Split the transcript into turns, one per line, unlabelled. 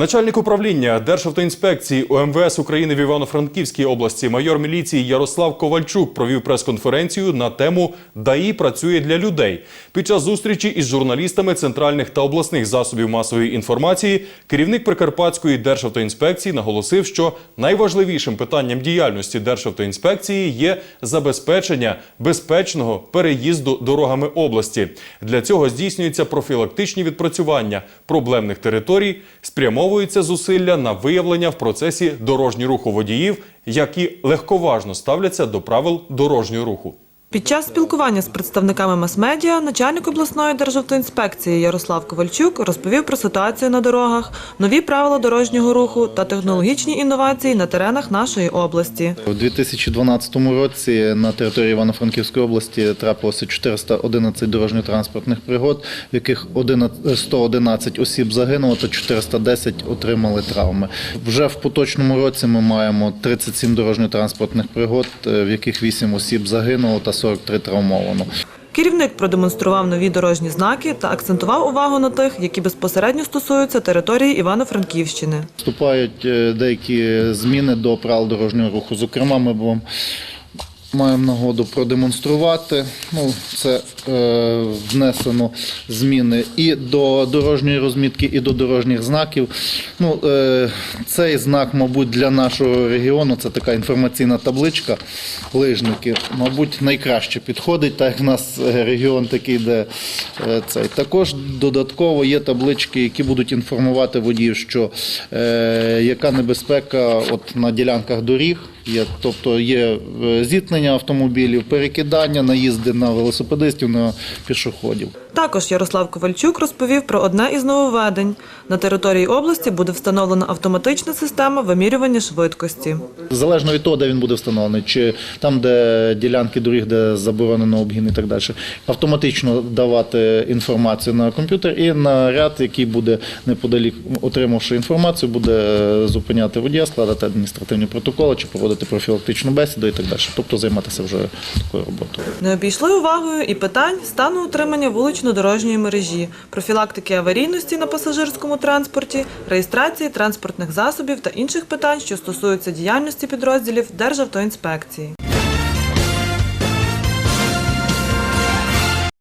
Начальник управління Державтоінспекції ОМВС України в Івано-Франківській області майор міліції Ярослав Ковальчук провів прес-конференцію на тему ДАІ працює для людей. Під час зустрічі із журналістами центральних та обласних засобів масової інформації керівник Прикарпатської Державтоінспекції наголосив, що найважливішим питанням діяльності Державтоінспекції є забезпечення безпечного переїзду дорогами області. Для цього здійснюються профілактичні відпрацювання проблемних територій, спрямовуються зусилля на виявлення в процесі дорожнього руху водіїв, які легковажно ставляться до правил дорожнього руху.
Під час спілкування з представниками мас-медіа начальник обласної державтоінспекції Ярослав Ковальчук розповів про ситуацію на дорогах, нові правила дорожнього руху та технологічні інновації на теренах нашої області.
У 2012 році на території Івано-Франківської області трапилося 411 дорожньо-транспортних пригод, в яких 11 111 осіб загинуло та 410 отримали травми. Вже в поточному році ми маємо 37 дорожньо-транспортних пригод, е, в яких 8 осіб загинуло та 43 травмовано.
Керівник продемонстрував нові дорожні знаки та акцентував увагу на тих, які безпосередньо стосуються території Івано-Франківщини.
Вступають е, деякі зміни до правил дорожнього руху. Зокрема, ми вам маємо нагоду продемонструвати. Ну, це е, внесено зміни і до дорожньої розмітки, і до дорожніх знаків. Ну, е, цей знак, мабуть, для нашого регіону це така інформаційна табличка. Лижники, мабуть, найкраще підходить, так як в нас е, регіон такий, де е, цей. Також додатково є таблички, які будуть інформувати водіїв, що е, яка небезпека от на ділянках доріг. Є, тобто є е, зіткнення автомобілів, перекидання, наїзди на велосипедистів, на пішоходів.
Також Ярослав Ковальчук розповів про одне із нововведень. На території області буде встановлена автоматична система вимірювання швидкості.
Залежно від того, де він буде встановлений, чи там, де ділянки доріг, де заборонено обгін і так далі, автоматично давати інформацію на комп'ютер і наряд, який буде неподалік, отримавши інформацію, буде е, зупиняти водія, складати адміністративні протоколи чи проводити профілактичну бесіду і так далі. Тобто займатися вже такою роботою.
Не обійшли увагою і питань стану утримання вулично-дорожньої мережі, профілактики аварійності на пасажирському транспорті, реєстрації транспортних засобів та інших питань, що стосуються діяльності підрозділів Державтоінспекції.